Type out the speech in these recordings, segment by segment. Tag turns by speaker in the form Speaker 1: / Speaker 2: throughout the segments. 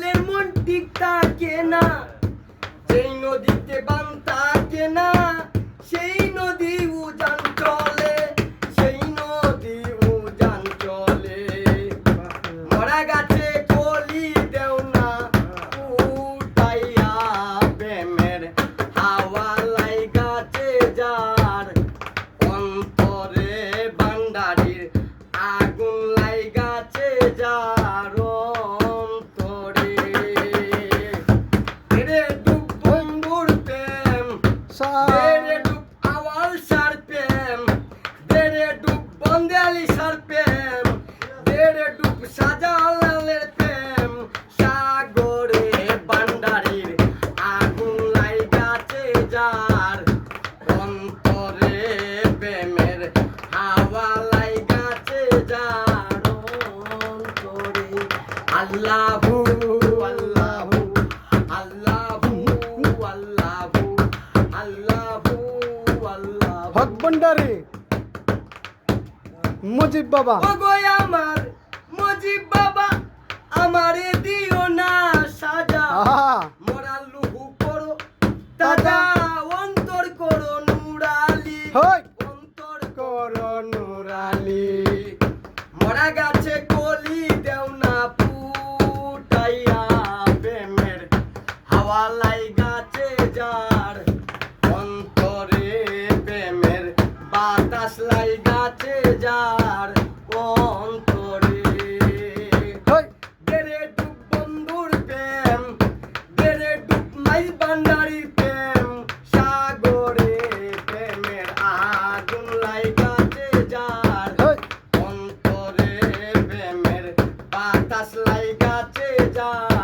Speaker 1: সকলের মন ঠিক থাকে না, যেই নদীতে বান থাকে না, সেই নদী উজান চলে, সেই নদী উজান চলে। মরা গাছে কলি দেও না উঠাইয়া প্রেমের হাওয়া লাই গাছে যার। অন্তরে বান্ডারির আগুন লাই গাছে যার। দেরে ডুব আওয়াল সার প্রেম দেরে ডুব বন্দালি সার প্রেম দেরে ডুব
Speaker 2: ভান্ডারি মুজিব বাবা।
Speaker 1: ওগো আমার মজিব বাবা আমারে দিও না সাজা। মোরাল লুহু করো দাদা অন্তর করো নুরালি।
Speaker 2: হই।
Speaker 1: অন্তর করো নুরালি। মরা গাছে কলি দেও না ফুটাইয়া প্রেমের হাওয়া লাই গাছে যার। অন্তরে বাতাস লাই গাছে যার অন্তরে। বেড়ে ডুব বন্ধুর প্রেম বেড়ে ডুব মাই বান্ডারির প্রেম সাগরে প্রেমের আগুন লাই গাছে যার অন্তরে প্রেমের বাতাস লাই গাছে যার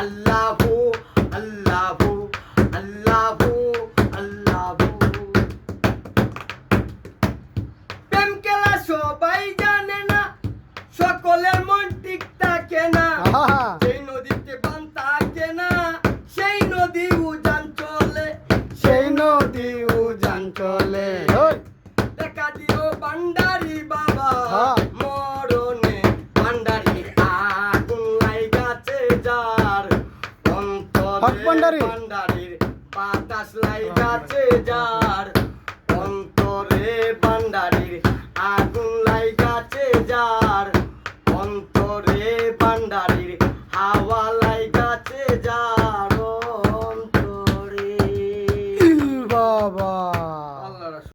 Speaker 1: আল্লাহু আল্লাহু আল্লাহু আল্লাহু। প্রেম খেলা সবাই জানে না সকলের মন ঠিক থাকে না। সেই নদীতে বান থাকে না সেই নদী উজান চলে
Speaker 2: সেই নদী উজান চলে।
Speaker 1: ভান্ডারির বাতাস লাই গাছে যার।